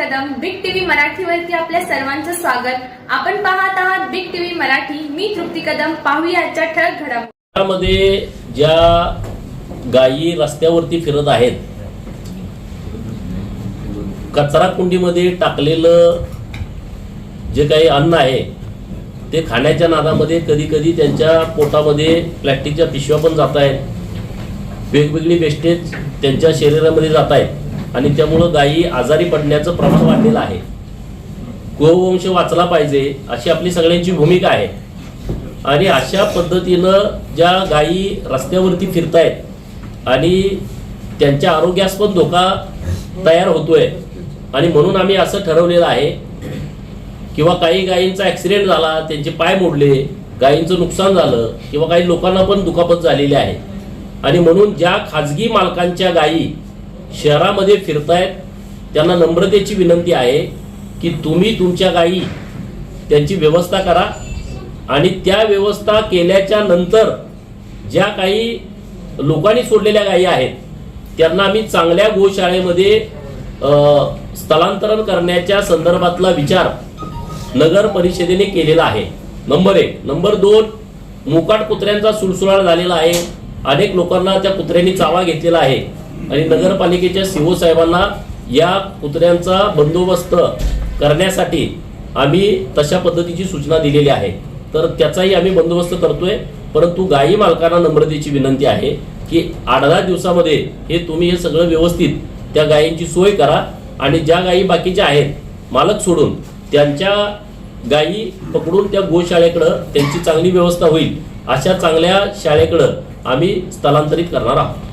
मराठीवरती आपल्या सर्वांचं स्वागत. आपण पाहत आहात बिग टीव्ही मराठी. मी तृप्ती कदम. पाहूया आजच्या ठळक घडामोडी. ज्या गायी रस्त्यावरती फिरत आहेत कचरा कुंडीमध्ये टाकलेलं जे काही अन्न आहे ते खाण्याच्या नादामध्ये कधी कधी त्यांच्या पोटामध्ये प्लॅस्टिकच्या पिशव्या पण जात आहेत. वेगवेगळी वेस्टेज त्यांच्या शरीरामध्ये जात आहेत. आणि त्यामुळं गायी आजारी पडण्याचं प्रमाण वाढलेलं आहे. गोवंश वाचला पाहिजे अशी आपली सगळ्यांची भूमिका आहे. आणि अशा पद्धतीनं ज्या गायी रस्त्यावरती फिरतायत आणि त्यांच्या आरोग्यास पण धोका तयार होतोय आणि म्हणून आम्ही असं ठरवलेलं आहे किंवा काही गायींचा ॲक्सिडेंट झाला त्यांचे पाय मोडले गायींचं नुकसान झालं किंवा काही लोकांना पण दुखापत झालेली आहे. आणि म्हणून ज्या खाजगी मालकांच्या गायी शहरामध्ये फिरतायत त्यांना नम्रतेची विनंती आहे की तुम्ही तुमच्या गायी त्यांची व्यवस्था करा आणि त्या व्यवस्था केल्याच्यानंतर ज्या काही लोकांनी सोडलेल्या गायी आहेत त्यांना आम्ही चांगल्या गोशाळेमध्ये स्थलांतरण करण्याच्या संदर्भातला विचार नगर परिषदेने केलेला आहे. नंबर एक. नंबर दोन मुकाट कुत्र्यांचा सुळसुळाट झालेला आहे. अनेक लोकांना त्या कुत्र्यांनी चावा घेतलेला आहे. आणि नगरपालिकेच्या सीओ साहेबांना या कुत्र्यांचा बंदोबस्त करण्यासाठी आम्ही तशा पद्धतीची सूचना दिलेली आहे. तर त्याचाही आम्ही बंदोबस्त करतोय. परंतु गायी मालकांना नम्रतेची विनंती आहे की आठ दहा दिवसामध्ये हे तुम्ही हे सगळं व्यवस्थित त्या गायींची सोय करा आणि ज्या गायी बाकीच्या आहेत मालक सोडून त्यांच्या गायी पकडून त्या गोशाळेकडं त्यांची चांगली व्यवस्था होईल अशा चांगल्या शाळेकडं आम्ही स्थलांतरित करणार आहोत.